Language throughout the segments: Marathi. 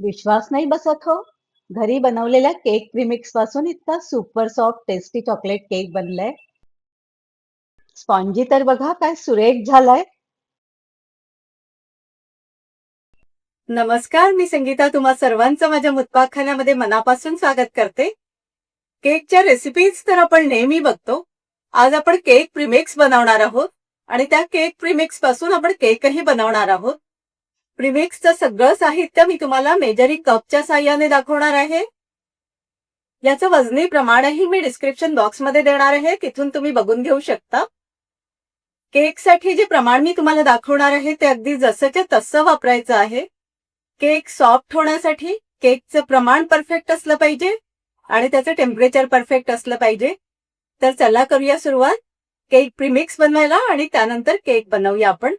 विश्वास नाही बसत हो. घरी बनवलेल्या केक प्रीमिक्सपासून इतका super soft tasty chocolate cake बनलाय. स्पॉन्जी तर बघा काय सुरेख झालाय. नमस्कार मी संगीता. तुम्हा सर्वांचं माझ्या मुतपाखान्यामध्ये मनापासून स्वागत करते. केकच्या रेसिपीज तर आपण नेहमी बघतो. आज आपण केक प्रीमिक्स बनवणार आहोत आणि त्या केक प्रिमिक्सपासून आपण केकही बनवणार आहोत. प्रीमिक्सचं सगळं साहित्य मी तुम्हाला मेजरी कपच्या साह्याने दाखवणार आहे. याचं वजनी प्रमाणही मी डिस्क्रिप्शन बॉक्समध्ये देणार आहे. तिथून तुम्ही बघून घेऊ शकता. केकसाठी जे प्रमाण मी तुम्हाला दाखवणार आहे ते अगदी जसंच्या तसं वापरायचं आहे. केक सॉफ्ट होण्यासाठी केकचं प्रमाण परफेक्ट असलं पाहिजे आणि त्याचं टेम्परेचर परफेक्ट असलं पाहिजे. तर चला करूया सुरुवात. केक प्रीमिक्स बनवायला आणि त्यानंतर केक बनवूया आपण.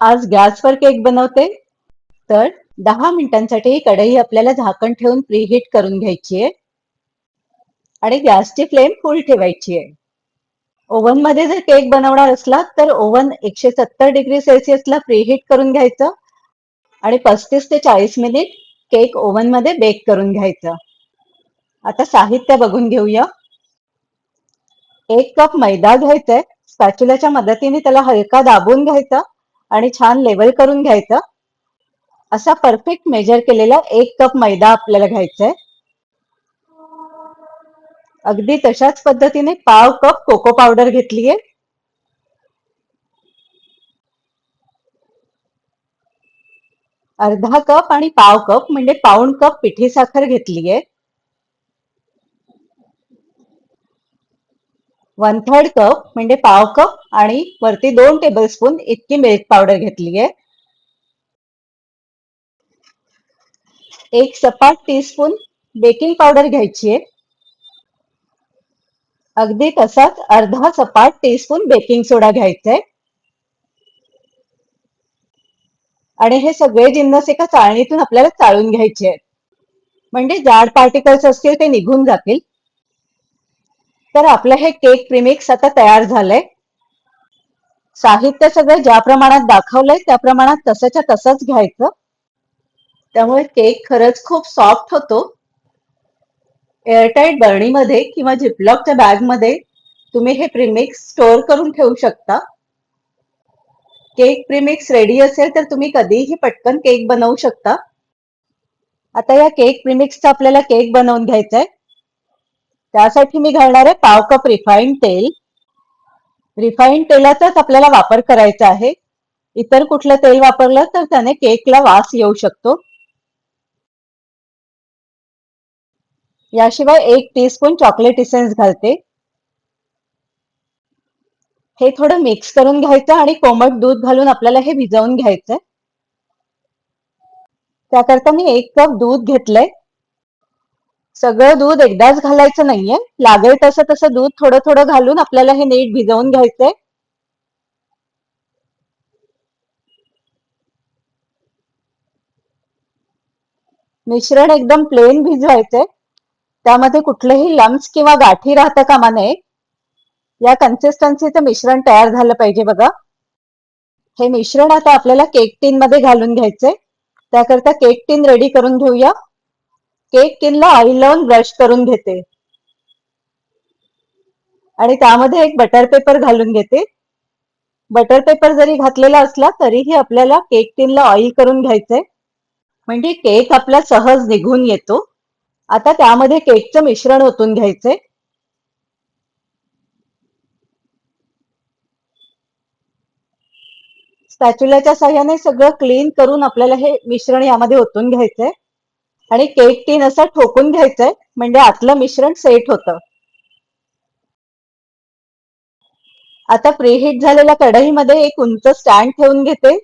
आज गॅसवर केक बनवते. तर दहा मिनिटांसाठी ही कढई आपल्याला झाकण ठेवून प्रीहीट करून घ्यायची आहे. आणि गॅसची फ्लेम फुल ठेवायची आहे. ओव्हनमध्ये जर केक बनवणार असला तर ओव्हन एकशे सत्तर डिग्री सेल्सिअसला प्रीहीट करून घ्यायचं. आणि पस्तीस ते चाळीस मिनिट केक ओव्हनमध्ये बेक करून घ्यायचं. आता साहित्य बघून घेऊया. एक कप मैदा घ्यायचाय. स्पॅच्युलाच्या मदतीने त्याला हलका दाबून घ्यायचा. आणि छान लेवल करून घ्यायचं. असा परफेक्ट मेजर केलेला एक कप मैदा आपल्याला घ्यायचा आहे अगदी तशाच पद्धतीने पाव कप कोको पावडर घेतलीये. अर्धा कप आणि पाव कप म्हणजे पाऊण कप पिठी साखर घेतलीये. वन थर्ड कप म्हणजे पाव कप आणि वरती दोन टेबल स्पून इतकी मिल्क पावडर घेतलीये. एक सपाट टीस्पून बेकिंग पावडर घ्यायची आहे अगदी तसाच अर्धा सपाट टीस्पून बेकिंग सोडा घ्यायचा आहे आणि हे सगळे जिन्नस एका चाळणीतून आपल्याला चाळून घ्यायचे आहेत म्हणजे जाड पार्टिकल्स असतील ते निघून जातील. तर आपलं हे केक प्रिमिक्स आता तयार झालंय. साहित्य सगळं ज्या प्रमाणात दाखवलंय त्या प्रमाणात तसंच्या तसंच घ्यायचं. त्यामुळे केक खरंच खूप सॉफ्ट होतो. एअरटाईट बर्णीमध्ये किंवा झिपलॉकच्या बॅगमध्ये तुम्ही हे प्रिमिक्स स्टोअर करून ठेवू शकता. केक प्रिमिक्स रेडी असेल तर तुम्ही कधीही पटकन केक बनवू शकता. आता या केक प्रिमिक्सचा आपल्याला केक बनवून घ्यायचा आहे त्यासाठी मी घालणार आहे पाव कप रिफाईंड तेल. रिफाईंड तेलाचाच आपल्याला वापर करायचा आहे. इतर कुठलं तेल वापरलं तर त्याने केकला वास येऊ शकतो. याशिवाय एक टीस्पून चॉकलेट इसेन्स घालते. हे थोडं मिक्स करून घ्यायचं आणि कोमट दूध घालून आपल्याला हे भिजवून घ्यायचंय. त्याकरता मी एक कप दूध घेतलंय. सगळं दूध एकदाच घालायचं नाहीये. लागेल तसं तसं दूध थोडं थोडं घालून आपल्याला हे नीट भिजवून घ्यायचंय. मिश्रण एकदम प्लेन भिजवायचंय. त्यामध्ये कुठलेही लम्स किंवा गाठी राहता कामा नये या कन्सिस्टन्सीचं मिश्रण तयार झालं पाहिजे बघा. हे मिश्रण आता आपल्याला केक टीन मध्ये घालून घ्यायचंय. त्याकरता केक टीन रेडी करून घेऊया. केक किनला ऑइल लावून ब्रश करून घेते. आणि त्यामध्ये एक बटर पेपर घालून घेते. बटर पेपर जरी घातलेला असला तरीही आपल्याला केक टिनला ऑइल करून घ्यायचंय. म्हणजे केक आपला सहज निघून येतो. आता त्यामध्ये केकचं मिश्रण ओतून घ्यायचंय. स्पॅच्युलाच्या साह्याने सगळं क्लीन करून आपल्याला हे मिश्रण यामध्ये ओतून घ्यायचंय. आणि केक टीन असं ठोकून घ्यायचंय. म्हणजे आतलं मिश्रण सेट होतं. आता प्रीहीट झालेल्या कढईमध्ये एक उंच स्टँड ठेवून घेते.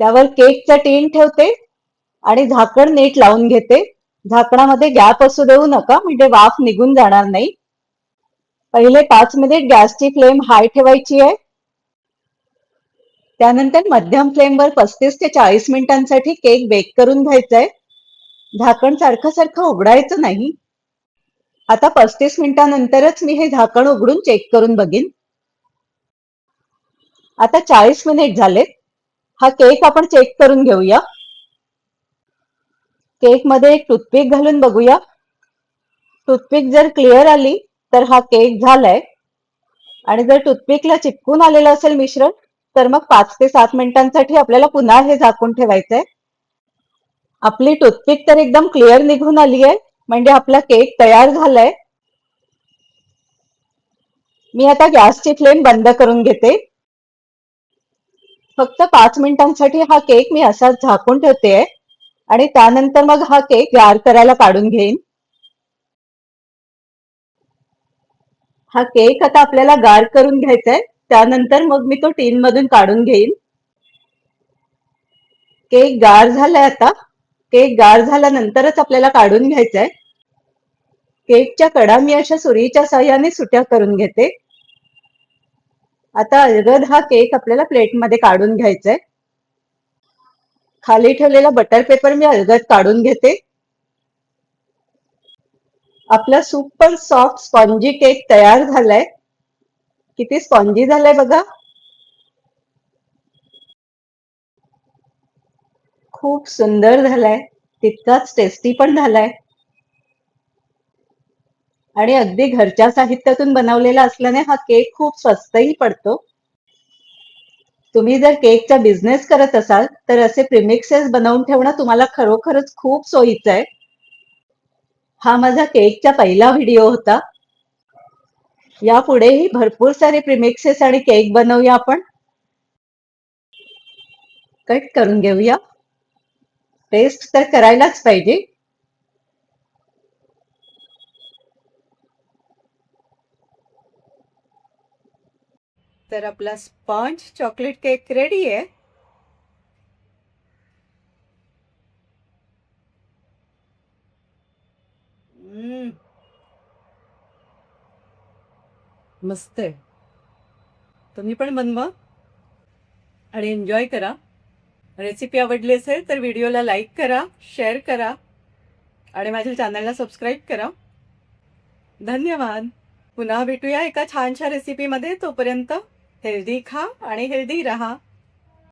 त्यावर केकचा टीन ठेवते. आणि झाकण नीट लावून घेते. झाकणामध्ये गॅप असू देऊ नका म्हणजे वाफ निघून जाणार नाही. पहिले पाच मिनिट गॅसची फ्लेम हाय ठेवायची आहे. त्यानंतर मध्यम फ्लेमवर पस्तीस ते चाळीस मिनिटांसाठी केक बेक करून घ्यायचाय. झाकण सारखं सारखं उघडायचं नाही. आता पस्तीस मिनिटांनंतरच मी हे झाकण उघडून चेक करून बघीन. आता चाळीस मिनिट झालेत. हा केक आपण चेक करून घेऊया. केकमध्ये एक टूथपिक घालून बघूया. टूथपिक जर क्लिअर आली तर हा केक झालाय. आणि जर टूथपिकला चिपकून आलेलं असेल मिश्रण तर मग पाच ते सात मिनिटांसाठी आपल्याला पुन्हा हे झाकून ठेवायचंय. आपली टूथपिक तर एकदम क्लिअर निघून आली आहे म्हणजे आपला केक तयार झालाय. मी आता गॅसची फ्लेम बंद करून घेते. फक्त पाच मिनिटांसाठी हा केक मी असाच झाकून ठेवते आणि त्यानंतर मग हा केक गार करायला काढून घेईन. हा केक आता आपल्याला गार करून घ्यायचा आहे त्यानंतर मग मी तो टीन मधून काढून घेईन. केक गार झालाय आता. केक गार झाल्यानंतरच आपल्याला काढून घ्यायचा आहे केकच्या कडा मी अशा सुरीच्या साह्याने सुट्या करून घेते. आता अलगद हा केक आपल्याला प्लेटमध्ये काढून घ्यायचा आहे खाली ठेवलेला बटर पेपर मी अलगद काढून घेते. आपला सुपर सॉफ्ट स्पॉन्जी केक तयार झालाय. किती स्पॉन्जी झालाय बघा. खूप सुंदर झालाय. तितकाच टेस्टी पण झालाय. आणि अगदी घरच्या साहित्यातून बनवलेला असल्याने हा केक खूप स्वस्तही पडतो. तुम्ही जर केकचा बिझनेस करत असाल तर असे प्रिमिक्सेस बनवून ठेवणं तुम्हाला खरोखरच खूप सोयीचं आहे. हा माझा केकचा पहिला व्हिडिओ होता. यापुढेही भरपूर सारे प्रिमिक्सेस आणि केक बनवूया आपण. कट करून घेऊया. टेस्ट तर करायलाच पाहिजे. तर आपला स्पॉन्ज चॉकलेट केक रेडी आहे. मस्त आहे. तुम्ही पण बनवा. आणि एन्जॉय करा. रेसिपी आवडली असेल तर व्हिडिओला लाईक करा शेअर करा. आणि माझ्या चॅनलला सबस्क्राईब करा. धन्यवाद. पुन्हा भेटूया एका छानशा रेसिपीमध्ये तोपर्यंत हेल्दी खा आणि हेल्दी रहा.